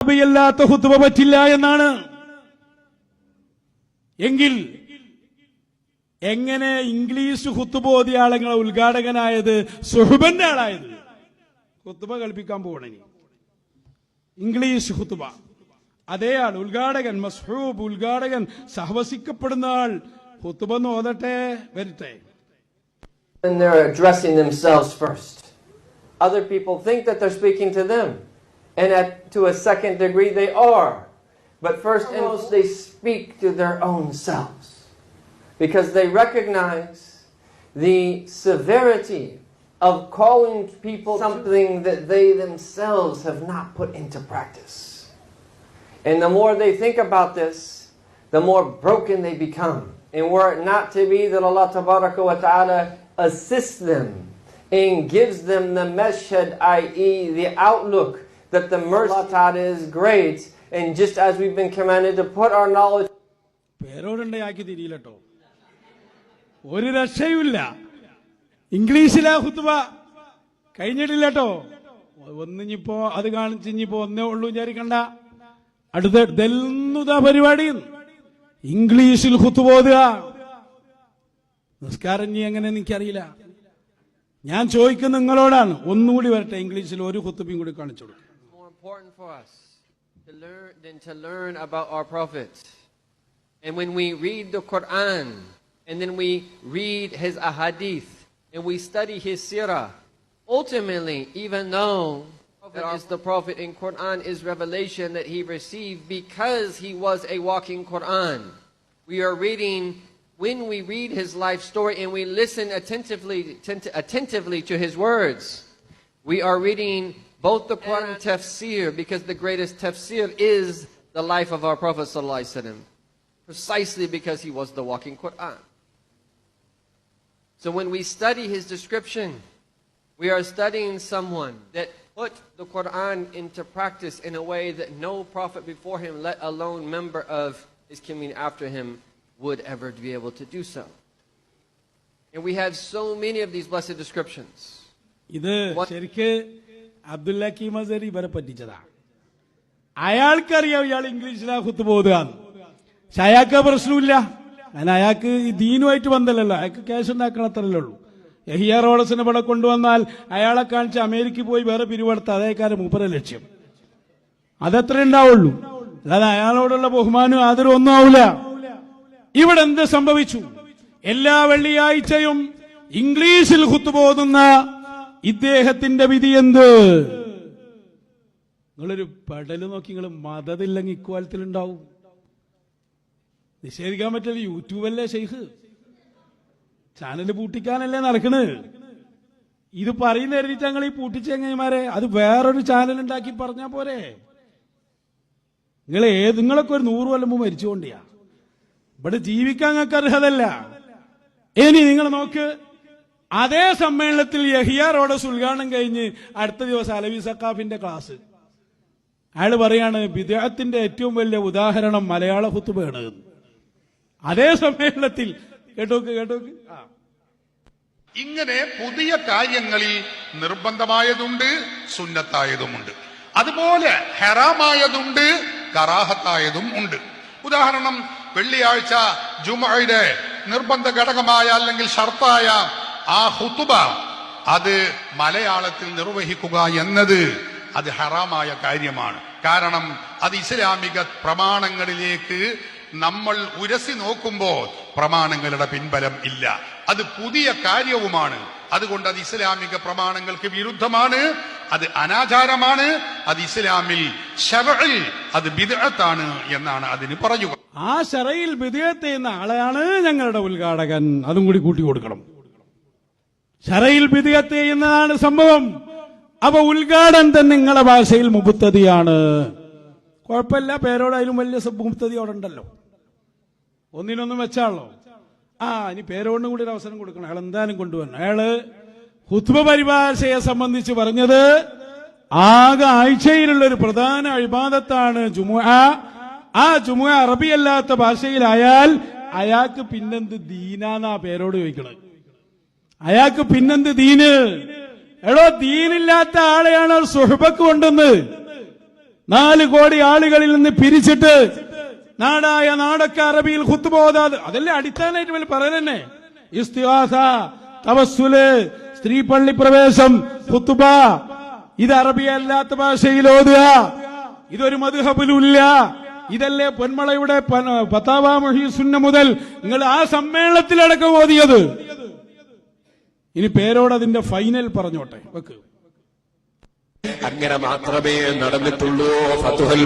അറബിയല്ലാത്ത ഹുത്തുവ പറ്റില്ല എന്നാണ്. എങ്കിൽ എങ്ങനെ ഇംഗ്ലീഷ് ഹുത്തുബ ഓതിയ ഉദ്ഘാടകനായത് സുഹുബന്റെ ആളായത്? ഹുത്തുബ കളിപ്പിക്കാൻ പോകണേ ഇംഗ്ലീഷ് ഹുത്തുബ അതേ ആൾ ഉദ്ഘാടകൻ മസ്ഹൂബ് ഉദ്ഘാടകൻ സഹവസിക്കപ്പെടുന്ന ആൾ. ഹുത്തുബ നോതട്ടെ വരട്ടെ. And they're addressing themselves first. Other people think that they're speaking to them, and at, to a second degree they are. But first and most, they speak to their own selves because they recognize the severity of calling people something that they themselves have not put into practice. And the more they think about this, the more broken they become. And were it not to be that Allah wa Ta'ala assists them and gives them the mashhad, i.e., the outlook that the mercy of Ta'ala is great, and just as we've been commanded to put our knowledge പേരോടുണ്ടാക്കി തിരിയില്ലട്ടോ ഒരു രക്ഷയുമില്ല. ഇംഗ്ലീഷിലാ ഹുത്തുവ കഴിഞ്ഞിട്ടില്ലട്ടോ. ഒന്നിഞ്ഞിപ്പോ അത് കാണിച്ച് ഇനിയിപ്പോ ഒന്നേ ഉള്ളൂ വിചാരിക്കണ്ട. അടുത്ത ഇതെന്നുതാ പരിപാടി. ഇംഗ്ലീഷിൽ ഹുത്തുപോതുക നിസ്കാരം ഇനി എങ്ങനെ എനിക്കറിയില്ല. ഞാൻ ചോദിക്കുന്ന നിങ്ങളോടാണ്. ഒന്നുകൂടി വരട്ടെ ഇംഗ്ലീഷിൽ ഒരു കുത്തുപ്പിയും കൂടി കാണിച്ചോളൂ important for us to learn than to learn about our prophet. And when we read the Quran and then we read his ahadith and we study his sirah, ultimately, even though that is the prophet in Quran is revelation that he received because he was a walking Quran. We are reading when we read his life story and we listen attentively attentively to his words. We are reading both the Quran and tafsir because the greatest tafsir is the life of our Prophet sallallahu alaihi wasallam, precisely because he was the walking Quran. So when we study his description, we are studying someone that put the Quran into practice in a way that no prophet before him, let alone member of his community after him, would ever be able to do so. And we have so many of these blessed descriptions. ഇത് ശരിക്ക് Abdullah കീമസരി ഇവരെ പറ്റിച്ചതാ. അയാൾക്കറിയാം ഇയാൾ ഇംഗ്ലീഷിലാ കുത്തു പോകുകയാണ് പക്ഷെ അയാൾക്ക് പ്രശ്നമില്ല. കാരണം അയാൾക്ക് ഈ ദീനുമായിട്ട് ബന്ധമല്ലല്ലോ. അയാൾക്ക് ക്യാഷ് ഉണ്ടാക്കണത്രല്ലേ ഉള്ളൂ. യഹിയ റോഡസിനെ ഇവിടെ കൊണ്ടുവന്നാൽ അയാളെ കാണിച്ച് അമേരിക്കയിൽ പോയി വേറെ പിരിവെടുത്ത. അതേക്കാരം മൂപ്പര ലക്ഷ്യം. അതത്ര ഉണ്ടാവുള്ളൂ. അല്ലാതെ അയാളോടുള്ള ബഹുമാനം ആദരവും ഒന്നും ആവില്ല ഇവിടെ എന്ത് സംഭവിച്ചു? എല്ലാ വെള്ളിയാഴ്ചയും ഇംഗ്ലീഷിൽ കുത്തുപോകുന്ന ഇദ്ദേഹത്തിന്റെ വിധി എന്ത്? നിങ്ങളൊരു പെടൽ നോക്കി നിങ്ങൾ മതതില്ലെങ്കിൽ ഇക്കാലത്തിൽ ഉണ്ടാവും നിഷേധിക്കാൻ പറ്റില്ല യൂട്യൂബല്ലേ ഷെയ്ഖ് ചാനൽ പൂട്ടിക്കാനല്ലേ നടക്കണ്. ഇത് പറയുന്ന കരുതിട്ട് ഞങ്ങൾ ഈ പൂട്ടിച്ചെങ്ങന്മാരെ അത് വേറൊരു ചാനൽ ഉണ്ടാക്കി പറഞ്ഞാ പോരെ. നിങ്ങൾ ഏത് നിങ്ങളൊക്കെ ഒരു നൂറ് കൊല്ലം മുമ്പ് മരിച്ചുകൊണ്ടിയാ. ഇവിടെ ജീവിക്കാൻ നിങ്ങൾക്ക് അർഹതല്ല ഇനി നിങ്ങൾ നോക്ക് അതേ സമ്മേളനത്തിൽ യഹിയ റോഡസ് ഉദ്ഘാടനം കഴിഞ്ഞ് അടുത്ത ദിവസം അലവി സക്കാഫിന്റെ ക്ലാസ്. അയാൾ പറയാണ് വിദേഹത്തിന്റെ ഏറ്റവും വലിയ ഉദാഹരണം മലയാള ഹുത്തുബയാണ് അതേ സമ്മേളനത്തിൽ കേട്ടോക്ക് കേട്ടോക്ക്. ഇങ്ങനെ പുതിയ കാര്യങ്ങളിൽ നിർബന്ധമായതുണ്ട് സുന്നത്തായതുമുണ്ട്. അതുപോലെ ഹെറാമായതുണ്ട് കറാഹത്തായതും ഉണ്ട്. ഉദാഹരണം വെള്ളിയാഴ്ച ജുമയുടെ നിർബന്ധ ഘടകമായ അല്ലെങ്കിൽ ഷർത്തായ ആ ഹുത്തുബ അത് മലയാളത്തിൽ നിർവഹിക്കുക എന്നത് അത് ഹറാമായ കാര്യമാണ്. കാരണം അത് ഇസ്ലാമിക പ്രമാണങ്ങളിലേക്ക് നമ്മൾ ഉരസി നോക്കുമ്പോൾ പ്രമാണങ്ങളുടെ പിൻബലം ഇല്ല. അത് പുതിയ കാര്യവുമാണ്. അതുകൊണ്ട് അത് ഇസ്ലാമിക പ്രമാണങ്ങൾക്ക് വിരുദ്ധമാണ്. അത് അനാചാരമാണ്. അത് ഇസ്ലാമിൽ അത് ബിദത്താണ് എന്നാണ് അതിന് പറയുക. ആ ഷറയിൽ വിധേയത്ത് ചെയ്യുന്ന ആളെയാണ് ഞങ്ങളുടെ ഉദ്ഘാടകൻ. അതും കൂടി കൂട്ടി കൊടുക്കണം. ഷറയിൽ വിധികത്ത് ചെയ്യുന്നതാണ് സംഭവം. അപ്പൊ ഉദ്ഘാടനം തന്നെ നിങ്ങളുടെ ഭാഷയിൽ മുപ്പത്തതിയാണ്. കുഴപ്പമില്ല പേരോടായാലും വലിയ മുബുത്തതി അവിടെ ഉണ്ടല്ലോ. ഒന്നിനൊന്നും വെച്ചാണല്ലോ. ആ ഇനി പേരോടിനും കൂടി ഒരു അവസരം കൊടുക്കണം. അയാൾ എന്തായാലും കൊണ്ടുവരണം. അയാൾ ഹുത്വ പരിഭാഷയെ സംബന്ധിച്ച് പറഞ്ഞത് ആകെ ആഴ്ചയിലുള്ള ഒരു പ്രധാന അഴിബാദത്താണ് ജുമുഅ. ആ ജുമുഅ അറബിയല്ലാത്ത ഭാഷയിലായാൽ അയാൾക്ക് പിന്നെന്ത് ദീനാന്നാ പേരോട് ചോദിക്കണത്? അയാൾക്ക് പിന്നെന്ത് ദീന്? എടോ ദീനില്ലാത്ത ആളെയാണ് അവർ സുഹബക്ക് കൊണ്ടുവന്ന്. നാല് കോടി ആളുകളിൽ നിന്ന് പിരിച്ചിട്ട് നാടായ നാടൊക്കെ അറബിയിൽ കുത്തുപോകാതെ അതല്ലേ അടിസ്ഥാനമായിട്ട് വലിയ പറയുന്നേ ഇസ്തിഹാസ തവസ്സുൽ സ്ത്രീ പള്ളി പ്രവേശം കുത്തുബ. ഇത് അറബിയല്ലാത്ത ഭാഷയിൽ ഓതുക. ഇതൊരു മധുഹബിലുമില്ല ഇതല്ലേ പൊന്മളയുടെ പത്താവാ മൊഹീസുന്ന മുതൽ നിങ്ങൾ ആ സമ്മേളനത്തിലടക്കം ഓതിയത്. ഇനി പേരോട് അതിന്റെ ഫൈനൽ പറഞ്ഞോട്ടെ. വെക്ക്. അങ്ങനെ മാത്രമേ നടന്നിട്ടുള്ളൂ. ഫതുഹൽ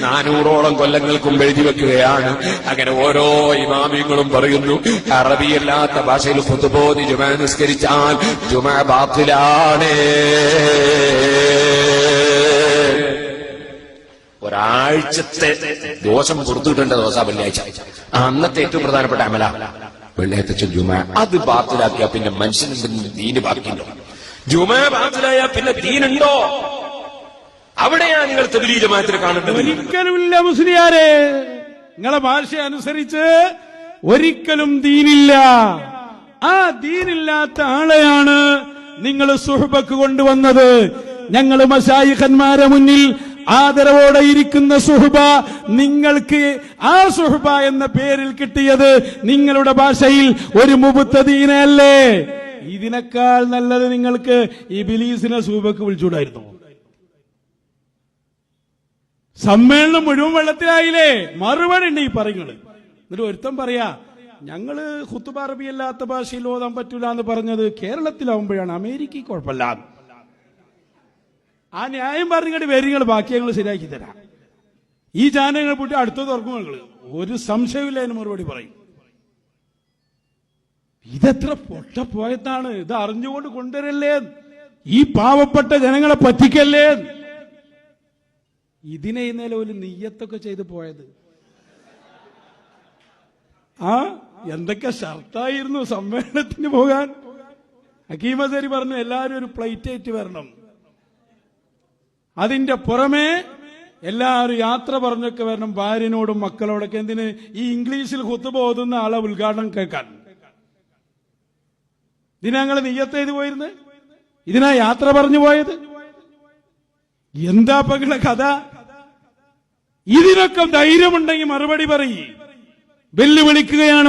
നാനൂറോളം കൊല്ലങ്ങൾക്ക് എഴുതി വെക്കുകയാണ്. അങ്ങനെ ഓരോ ഇമാമിങ്ങളും പറയുന്നു അറബിയല്ലാത്ത ഭാഷയിൽ ഫുതുബോധി ജുമ നിസ്കരിച്ചാൽ ജുമ ബാത്തിലാണ്. ഒരാഴ്ചത്തെ ദോഷം കൊടുത്തിട്ടുണ്ട് ദോശ വെള്ളിയാഴ്ച. അന്നത്തെ ഏറ്റവും പ്രധാനപ്പെട്ട അമല. വെള്ളിയാഴ്ച ജുമ. അത് ബാത്തിലാക്കിയാ പിന്നെ മനുഷ്യന് ദീന് ബാക്കിയുണ്ടോ? ജുമ ബാത്തിലായ പിന്നെ ദീനുണ്ടോ? അവിടെയാ നിങ്ങൾ തെബിലി ജമാത്തിൽ കാണുന്നത്. ഒരിക്കലുമില്ല മുസ്ലിയാരെ. നിങ്ങളെ ഭാഷ അനുസരിച്ച് ഒരിക്കലും ദീനില്ല. ആ ദീനില്ലാത്ത ആളെയാണ് നിങ്ങൾ സുഹബക്ക് കൊണ്ടുവന്നത്. ഞങ്ങൾ മശായിഖന്മാരെ മുന്നിൽ ആദരവോടെ ഇരിക്കുന്ന സുഹുബ നിങ്ങൾക്ക് ആ സുഹുബ എന്ന പേരിൽ കിട്ടിയത് നിങ്ങളുടെ ഭാഷയിൽ ഒരു മുബുത്തദീനല്ലേ ഇതിനേക്കാൾ നല്ലത് നിങ്ങൾക്ക് ഈ ബിലീസിനെ സൂബക്ക് വിളിച്ചുകൂടായിരുന്നു. സമ്മേളനം മുഴുവൻ വെള്ളത്തിലായില്ലേ? മറുപടി ഉണ്ട് ഈ പറയുന്നത്. എന്നിട്ട് ഒരുത്തം പറയാ ഞങ്ങൾ ഹുത്തുബ അറബി അല്ലാത്ത ഭാഷയിൽ ഓതാൻ പറ്റൂല എന്ന് പറഞ്ഞത് കേരളത്തിലാവുമ്പോഴാണ്. അമേരിക്ക കുഴപ്പമില്ല. ആ ന്യായം പറഞ്ഞിട്ട് വരികൾ ബാക്കി ഞങ്ങൾ ശരിയാക്കി തരാം. ഈ ചാനലുകൾ പൊട്ടി അടുത്ത തുറക്കും ഞങ്ങൾ ഒരു സംശയമില്ല എന്ന് മറുപടി പറയും. ഇതെത്ര പൊട്ടപ്പോയത്താണ് ഇത് അറിഞ്ഞുകൊണ്ട് കൊണ്ടുവരല്ലേ? ഈ പാവപ്പെട്ട ജനങ്ങളെ പറ്റിക്കല്ലേ? ഇതിനെ ഇന്നലെ ഒരു നെയ്യത്തൊക്കെ ചെയ്ത് പോയത്. ആ എന്തൊക്കെ ഷർട്ടായിരുന്നു സമ്മേളനത്തിന് പോകാൻ? ഹക്കീമസരി പറഞ്ഞു എല്ലാവരും ഒരു പ്ലേറ്റ് ആയിട്ട് വരണം. അതിന്റെ പുറമേ എല്ലാവരും യാത്ര പറഞ്ഞൊക്കെ വരണം ഭാര്യനോടും മക്കളോടൊക്കെ. എന്തിന്? ഈ ഇംഗ്ലീഷിൽ കുത്തുപോകുന്ന ആളെ ഉദ്ഘാടനം കേൾക്കാൻ. ഇതിനാ ഞങ്ങൾ നെയ്യത്ത് ചെയ്ത് പോയിരുന്നത് ഇതിനാ യാത്ര പറഞ്ഞു പോയത്? എന്താ പകളെ കഥ? ഇതിനൊക്കെ ധൈര്യമുണ്ടെങ്കിൽ മറുപടി പറയും. വെല്ലുവിളിക്കുകയാണ്